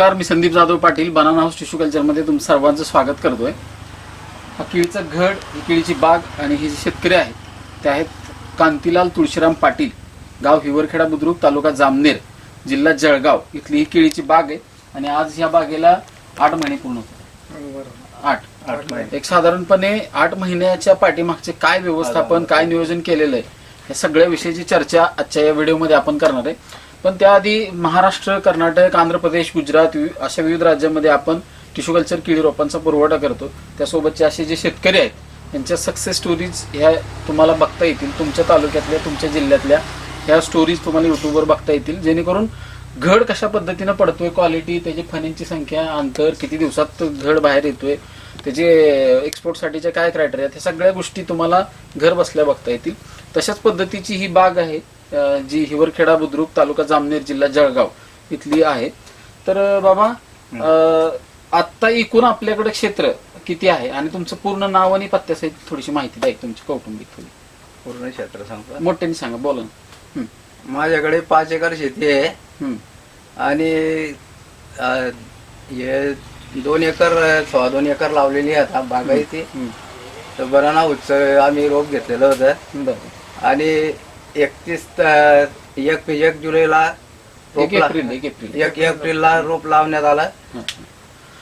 नमस्कार मी Sandeep Jadhav Patil banana house tissue कल्चरमध्ये तुमचं सर्वांचं स्वागत करतोय. हा केळीचा घड ही केळीची बाग आणि हे जे शेतकरी आहेत ते आहेत कांतीलाल तुळशीराम पाटील गाव हिवरखेडा बुद्रुक तालुका जामनेर जिल्हा जळगाव. इथली ही केळीची बाग आहे आणि आज ह्या बागेला आठ महिने पूर्ण होते आठ. आठ एक साधारणपणे आठ महिन्याच्या पाठीमागचे काय व्यवस्थापन काय नियोजन केलेलं आहे या सगळ्या विषयीची चर्चा आजच्या या व्हिडिओमध्ये आपण करणार आहे. पण त्याआधी महाराष्ट्र कर्नाटक आंध्र प्रदेश गुजरात वि- अशा विविध राज्यांमध्ये आपण टिश्यू कल्चर किळी रोपांचा पुरवठा करतो. त्यासोबतचे असे जे शेतकरी आहेत यांच्या सक्सेस स्टोरीज ह्या तुम्हाला बघता येतील. तुमच्या तालुक्यातल्या तुमच्या जिल्ह्यातल्या ह्या स्टोरीज तुम्हाला युट्यूबवर बघता येतील. जेणेकरून घड कशा पद्धतीनं पडतोय क्वालिटी त्याची फण्यांची संख्या अंतर किती दिवसात घड बाहेर येतोय त्याचे एक्सपोर्टसाठीच्या काय क्रायटेरिया त्या सगळ्या गोष्टी तुम्हाला घर बसल्या बघता येतील. तशाच पद्धतीची ही बाग आहे जी हिवरखेडा बुद्रुक तालुका जामनेर जिल्हा जळगाव इथली आहे. तर बाबा आत्ता एकूण आपल्याकडे क्षेत्र किती आहे? आणि तुमचं पूर्ण नाव आणि पत्त्यासहित थोडीशी माहिती द्या तुमची कौटुंबिक थोडी. पूर्ण क्षेत्र सांगतो. मोठ्याने सांगा बोला ना. माझ्याकडे पाच एकर शेती आहे. हं, आणि हे दोन एकर सव्वा दोन एकर लावलेली आहे आता बागायती. तर बनाना उत्सव आम्ही रोप घेतलेलं होतं. बरं. आणि एकतीस एक एक जुलैला रोप एक ला- एप्रिल एक एप्रिल. एक एप्रिलला रोप लावण्यात आला. हं.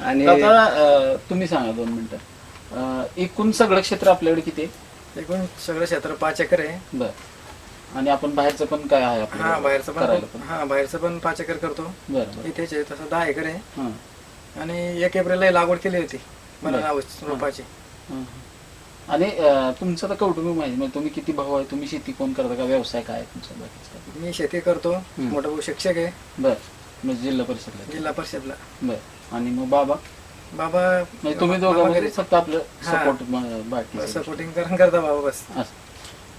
आणि आता अं, तुम्ही सांगा दोन मिनिटं. अं, एकूण सगळं क्षेत्र आपल्याकडे किती आहे? एकूण सगळं क्षेत्र पाच एकर आहे. बर. आणि आपण बाहेरचं पण काय आहे हा बाहेरचं करायला पण. पण हा बाहेरचं पण पाच एकर करतो. बरं बरं. इथेच आहे तसं दहा एकर आहे. हं, आणि एक एप्रिलला लागवड केली होती. बनाना हाऊस रोपाची. हं. आणि अं, तुमचं तर कौटुंबिक माहिती म्हणजे तुम्ही किती भाऊ आहे तुम्ही शेती कोण करता का व्यवसाय काय आहे तुमचा बाकीचा काय? मी शेती करतो. मोठा भाऊ शिक्षक आहे बर म्हणजे जिल्हा परिषदला जिल्हा परिषदला बर आणि मग बाबा बाबा म्हणजे तुम्ही बाबा दोघं घरीच. फक्त आपलं हा. सपोर्ट बाकी. सपोर्टिंग करता बाबा बस असं.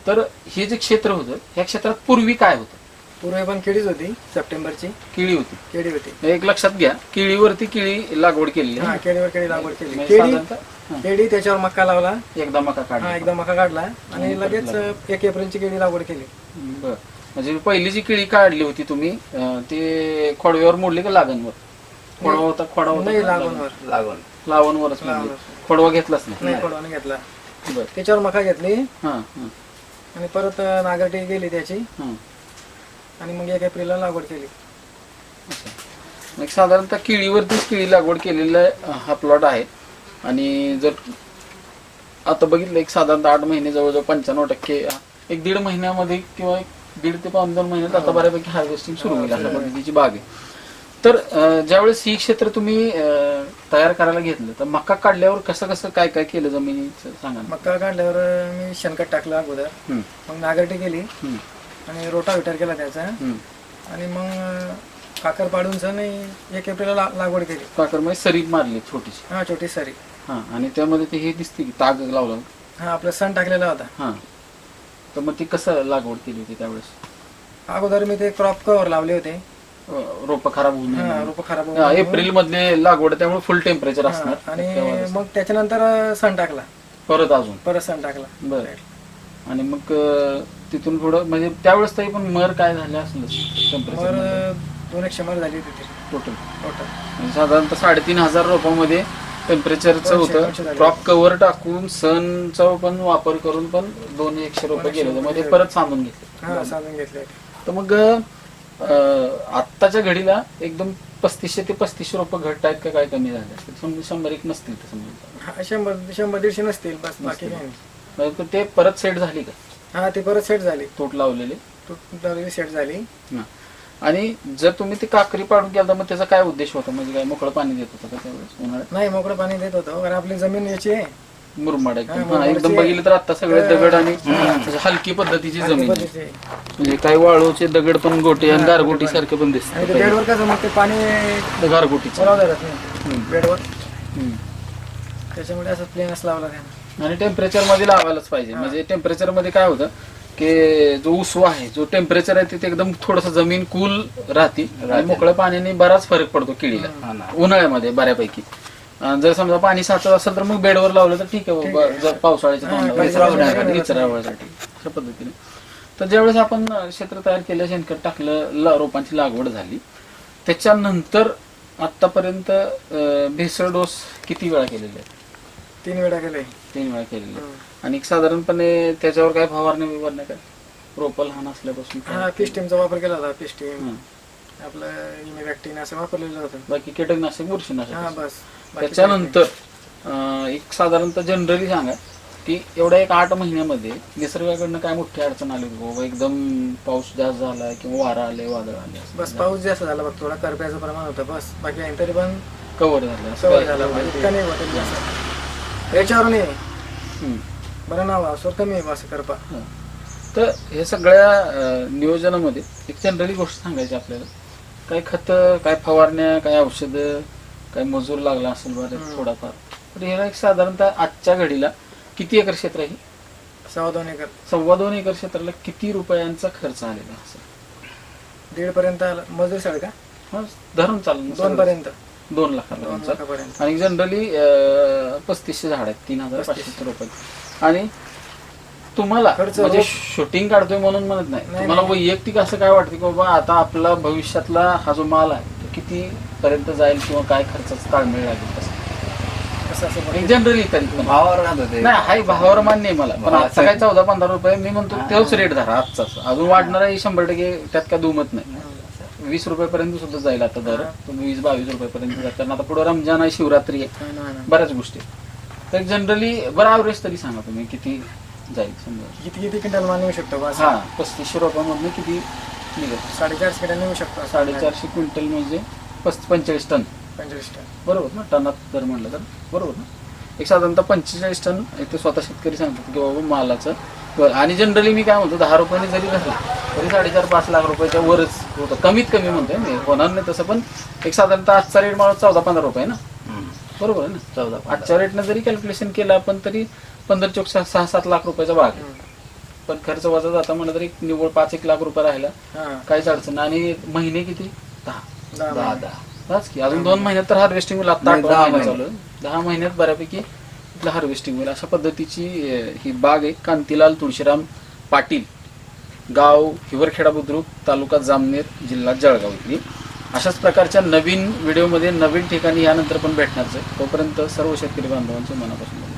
तर हे जे क्षेत्र होतं ह्या क्षेत्रात पूर्वी काय होतं पूर्वी पण केळीच होती सप्टेंबरची. केळी होती. केळी होती. एक लक्षात घ्या केळीवरती केळी लागवड केलेली हा आहे. केळीवर केळी लागवड केली. म्हणजे केळी साधारणतः, हं, केळी त्याच्यावर मक्का लावला. एकदा मका हा काढला एकदा मका काढला. आणि लगेच. एक एप्रिलची केळी लागवड केली. बर. म्हणजे पहिली जी केळी काढली होती तुम्ही अं, ते खोडव्यावर मोडली का लागणवर? खोडवा होता खोडा होता नाही का? लागवणवर लागून लावणवरच मोडली लावणवर. खोडवा घेतलाच नाही. नाही घेतला. बर. त्याच्यावर मका घेतली. हा हा. आणि परत नागरटी गेली त्याची. हा. आणि मग एक एप्रिलला लागवड केली. एक साधारणतः केळीवरतीच केळी लागवड केलेला हा प्लॉट आहे. आणि जर आता बघितलं एक साधारणतः आठ महिने जवळजवळ पंच्याण्णव टक्के एक दीड महिन्यामध्ये किंवा एक दीड ते पाच दोन महिन्यात आता बऱ्यापैकी हार्वेस्टिंग सुरू होईल अशा पद्धतीची बाग आहे. तर ज्यावेळेस ही क्षेत्र तुम्ही तयार करायला घेतलं तर मका काढल्यावर कसं कसं काय काय केलं जमिनीचं सांगा मका काढल्यावर मी शेणखत टाकलं अगोदर. मग नागरटी केली. आणि रोटा विटर केला त्याचा. आणि मग काकर पाडून सण एक एप्रिलला ला- लागवड केली. काकरमध्ये सरी मारली छोटीशी. हा छोटी सरी हा आणि त्यामध्ये ते हे दिसते की ताग लावला. हा आपला सण टाकलेला होता. हा. तर मग ती कसं लागवड केली होती त्यावेळेस? अगोदर मी ते क्रॉप कव्हर लावले होते. रोप खराब होऊ नये हा म्हणून. रोप खराब होऊ हा, नये एप्रिल मधले लागवड आहे, त्यामुळे फुल टेम्परेचर हा, असणार. आणि. मग त्याच्यानंतर सण टाकला. परत अजून. परत सण टाकला. बरं. आणि मग अं, तिथून पुढं म्हणजे त्यावेळेस तरी पण मर काय झाले असलं दोन एकशे मर झाली होती टोटल टोटल म्हणजे साधारणतः साडेतीन हजार रोपामध्ये टेम्परेचरचं दोनशे- होतं. झाले. क्रॉप कव्हर टाकून सनचा पण वापर करून पण दोन एकशे रुपये गेले होते. मध्ये परत सांगून घेतले. घेतले तर मग अं, आत्ताच्या घडीला एकदम पस्तीसशे ते पस्तीसशे रुपये घट आहेत का काय कमी झाले असतील? शंभर एक नसतील हा शंभर शंभर दीडशे नसतील बस बाकी काही नाही. म्हणजे ते परत सेट झाली का? हा ती परत सेट झाली. तोट लावलेले? टोटल सेट झाली. हा. आणि जर तुम्ही ती काकरी पाडून केला तर मग त्याचा काय उद्देश होता? म्हणजे काय मोकळं पाणी देत होतं का त्यावेळेस? उन्हाळ्यात? नाही मोकळं पाणी देत होतो. कारण आपली जमीन याची आहे. मुरमाड हा, एकदम हा, मुरमाडची एकदम आहे. बघितलं तर आता सगळे दगड आणि अशी हलकी पद्धतीची जमीन आहे. पद्धतीची आहे. म्हणजे काही वाळूचे दगड पण गोटे आणि गारगोटी सारखे पण आणि ते दिसतात बेडवर कसं मग ते पाणी गारगोटीचं. बोलावं जात नाही. हम्म. बेडवर. हम्म. त्याच्यामुळे असं प्लेनच लावला त्यानं. आणि टेम्परेचरमध्ये लावायलाच पाहिजे. म्हणजे टेम्परेचरमध्ये काय होतं की जो उसवा आहे जो टेम्परेचर आहे तिथे एकदम थोडस जमीन कूल राहते. आणि मोकळ्या पाण्याने बराच फरक पडतो केळीला ना. उन्हाळ्यामध्ये बऱ्यापैकी. जर समजा पाणी साचत असेल तर मग बेडवर लावलं तर ठीक आहे. जर पावसाळ्याच्या अशा पद्धतीने. तर ज्यावेळेस आपण क्षेत्र तयार केलं शेणखत टाकलं रोपांची लागवड झाली त्याच्यानंतर आतापर्यंत भेसळ डोस किती वेळा केलेले आहेत? तीन वेळा केले तीन वेळा केलेले. आणि साधारणपणे त्याच्यावर काय फवारणी बिवारणी काय रोपं लहान असल्यापासून काय? हा पिस्टीमचा वापर केला होता पिस्टीम हं. आपलं इमिवॅक्टिन असं वापरलेलं होतं. बाकी कीटकनाशक बुरशीनाशक हा असतं. बस. बाकी त्याच्यानंतर अं, एक साधारणतः जनरली सांगा की एवढ्या एक आठ महिन्यामध्ये निसर्गाकडनं काय मोठी अडचण आली होती बाबा एकदम पाऊस जास्त झाला किंवा वारा आले वादळ आले बस पाऊस जास्त झाला बघ थोडा करप्याचं प्रमाण होतं बस. बाकी तरी पण कव्हर झालं. असं काय? झाला. पाहिजे इतका नाही होत जास्त. याच्यावर नाही हम्म. बरं नाव असो कमी आहे असं करपा हं. तर हे सगळ्या नियोजनामध्ये एक जनरली गोष्ट सांगायची आपल्याला. काय खत काय फवारण्या काय औषधं काय मजूर लागला असेल बरं हं. थोडाफार. तर ह्याला एक साधारणतः आजच्या घडीला किती एकर क्षेत्र आहे? सव्वा दोन एकर. सव्वा दोन एकर क्षेत्राला किती रुपयांचा खर्च आलेला असेल? दीड पर्यंत आला. मजूर साडे का? हं, धरून चालून दोन पर्यंत दोन लाखापर्यंत. आणि जनरली पस्तीसशे झाड आहेत तीन हजार पाचशे रुपये. आणि तुम्हाला खर्च म्हणजे शूटिंग काढतोय म्हणून म्हणत नाही. तुम्हाला. वैयक्तिक असं काय वाटतं की बाबा आता आपला भविष्यातला हा जो माल आहे तो किती पर्यंत जाईल किंवा काय खर्चाचं ताळमेळ लागेल कसं. जनरली तरी भावावर नाही हाय भावावर मान्य आहे मला. पण आजचा काय चौदा पंधरा रुपये मी म्हणतो हा. तेच रेट धरा आजचाच. अजून वाढणार आहे शंभर टक्के त्यात काय दुमत नाही. वीस रुपयापर्यंत सुद्धा जाईल आता दर. तुम्ही वीस बावीस रुपयापर्यंत जाईल. कारण आता पुढे रमजान आहे शिवरात्री आहे. बऱ्याच गोष्टी. तर जनरली बरं ॲव्हरेज तरी सांगा तुम्ही किती जाईल समजा? किती किती क्विंटल माल नेऊ शकतो हा पस्तीसशे रुपयामधनं किती निघेल? साडेचारशे क्विंटल नेऊ शकतो. साडेचारशे क्विंटल म्हणजे पस्त पंचेचाळीस टन. पंचवीस टन. बरोबर ना? टनात जर म्हणलं तर. बरोबर ना? एक साधारणतः पंचेचाळीस टन एक ते स्वतः शेतकरी सांगतात की बाबा मालाचं. आणि जनरली मी काय म्हणतो दहा रुपयाने जरी घातलं तरी साडेचार पाच लाख रुपयाच्या वरच होतं. कमीत कमी म्हणतोय मी. होणार नाही तसं पण एक साधारणतः आजचा रेट मला चौदा पंधरा रुपये ना. बरोबर आहे ना? चौदा आजच्या रेटनं जरी कॅल्क्युलेशन केलं आपण तरी पंधरा चौक सहा सात लाख रुपयाचा भाग आहे. पण खर्च वजा जाता म्हणलं तरी निव्वळ पाच एक लाख रुपये राहिला. काहीच अडचण नाही. आणि महिने किती? दहा. दहा दहा महिने. दहा. बस की. अजून दोन महिन्यात तर हार्वेस्टिंग होईल. आता आठवा दहा महिना महिने. चालू आहे. दहा महिन्यात बऱ्यापैकी इथलं हार्वेस्टिंग होईल? अशा पद्धतीची अं, ही बाग आहे. कांतीलाल तुळशीराम पाटील. गाव हिवरखेडा बुद्रुक तालुका जामनेर जिल्हा जळगाव इथली. अशाच प्रकारच्या नवीन व्हिडिओमध्ये नवीन ठिकाणी यानंतर पण भेटणारच आहे. तोपर्यंत सर्व शेतकरी बांधवांचे मनापासून